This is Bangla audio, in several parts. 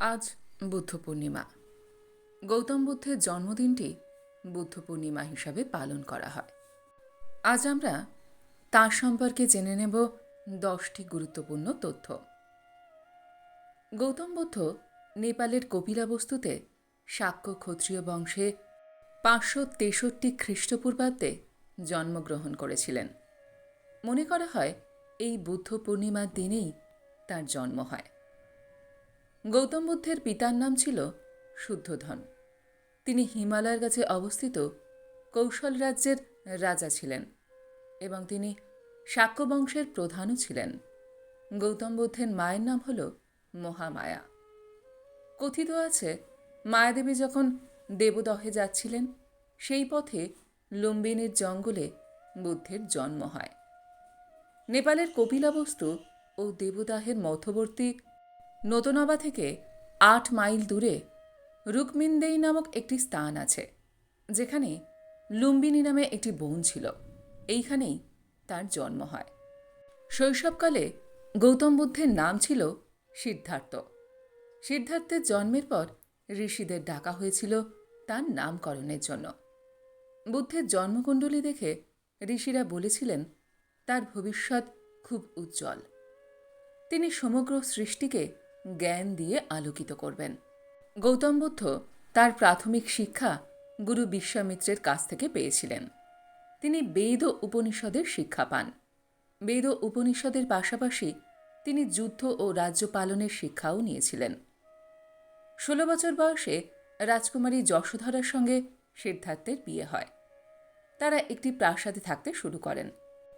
আজ বুদ্ধ পূর্ণিমা। গৌতম বুদ্ধের জন্মদিনটি বুদ্ধ পূর্ণিমা হিসাবে পালন করা হয়। আজ আমরা তার সম্পর্কে জেনে নেব দশটি গুরুত্বপূর্ণ তথ্য। গৌতম বুদ্ধ নেপালের কপিলাবস্তুতে শাক্য ক্ষত্রিয় বংশে পাঁচশো তেষট্টি খ্রিস্টপূর্বাব্দে জন্মগ্রহণ করেছিলেন। মনে করা হয় এই বুদ্ধ পূর্ণিমার দিনেই তার জন্ম হয়। গৌতম বুদ্ধের পিতার নাম ছিল শুদ্ধধন। তিনি হিমালয়ের কাছে অবস্থিত কৌশল রাজ্যের রাজা ছিলেন এবং তিনি শাক্য বংশের প্রধানও ছিলেন। গৌতম বুদ্ধের মায়ের নাম হল মহামায়া। কথিত আছে, মায়াদেবী যখন দেবদহে যাচ্ছিলেন, সেই পথে লুম্বিনীর জঙ্গলে বুদ্ধের জন্ম হয়। নেপালের কপিলাবস্তু ও দেবদাহের মধ্যবর্তী নতনবা থেকে আট মাইল দূরে রুকমিনদেই নামক একটি স্থান আছে, যেখানে লুম্বিনী নামে একটি বোন ছিল। এইখানেই তার জন্ম হয়। শৈশবকালে গৌতম বুদ্ধের নাম ছিল সিদ্ধার্থ। সিদ্ধার্থের জন্মের পর ঋষিদের ডাকা হয়েছিল তার নামকরণের জন্য। বুদ্ধের জন্মকুণ্ডলী দেখে ঋষিরা বলেছিলেন, তার ভবিষ্যৎ খুব উজ্জ্বল। তিনি সমগ্র সৃষ্টিকে জ্ঞান দিয়ে আলোকিত করবেন। গৌতম বুদ্ধ তার প্রাথমিক শিক্ষা গুরু বিশ্বামিত্রের কাছ থেকে পেয়েছিলেন। তিনি বেদ উপনিষদের শিক্ষা পান। বেদ উপনিষদের পাশাপাশি তিনি যুদ্ধ ও রাজ্য পালনের শিক্ষাও নিয়েছিলেন। ষোলো বছর বয়সে রাজকুমারী যশোধরার সঙ্গে সিদ্ধার্থের বিয়ে হয়। তারা একটি প্রাসাদে থাকতে শুরু করেন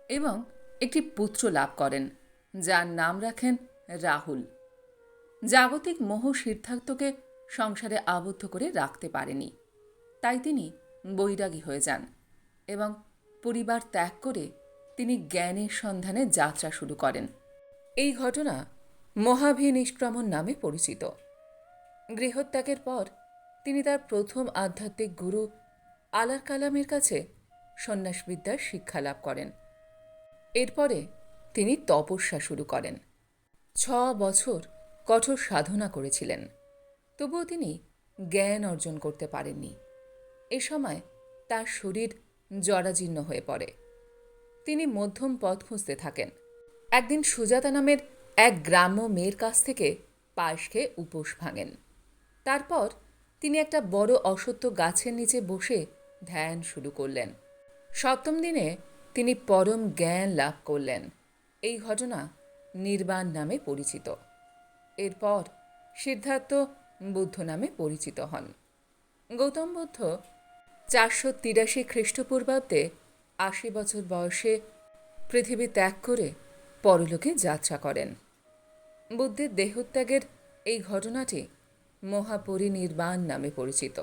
এবং একটি পুত্র লাভ করেন, যার নাম রাখেন রাহুল। জাগতিক মোহ সিদ্ধার্থকে সংসারে আবদ্ধ করে রাখতে পারেনি। তাই তিনি বৈরাগী হয়ে যান এবং পরিবার ত্যাগ করে তিনি জ্ঞানের সন্ধানে যাত্রা শুরু করেন। এই ঘটনা মহাভিনিষ্ক্রমণ নামে পরিচিত। গৃহত্যাগের পর তিনি তার প্রথম আধ্যাত্মিক গুরু আলার কালামের কাছে সন্ন্যাসবিদ্যার শিক্ষা লাভ করেন। এরপরে তিনি তপস্যা শুরু করেন। ছ বছর কঠোর সাধনা করেছিলেন। তবুও তিনি জ্ঞান অর্জন করতে পারেননি। এ সময় তার শরীর জরাজীর্ণ হয়ে পড়ে। তিনি মধ্যম পথ খুঁজতে থাকেন। একদিন সুজাতা নামের এক গ্রাম্য মেয়ের কাছ থেকে পায়েস খেয়ে উপোস ভাঙেন। তারপর তিনি একটা বড় অসত্য গাছের নিচে বসে ধ্যান শুরু করলেন। সপ্তম দিনে তিনি পরম জ্ঞান লাভ করলেন। এই ঘটনা নির্বাণ নামে পরিচিত। এরপর সিদ্ধার্থ বুদ্ধ নামে পরিচিত হন। গৌতম বুদ্ধ চারশো তিরাশি খ্রিস্টপূর্বাব্দে আশি বছর বয়সে পৃথিবী ত্যাগ করে পরলোকে যাত্রা করেন। বুদ্ধের দেহত্যাগের এই ঘটনাটি মহাপরিনির্বাণ নামে পরিচিত।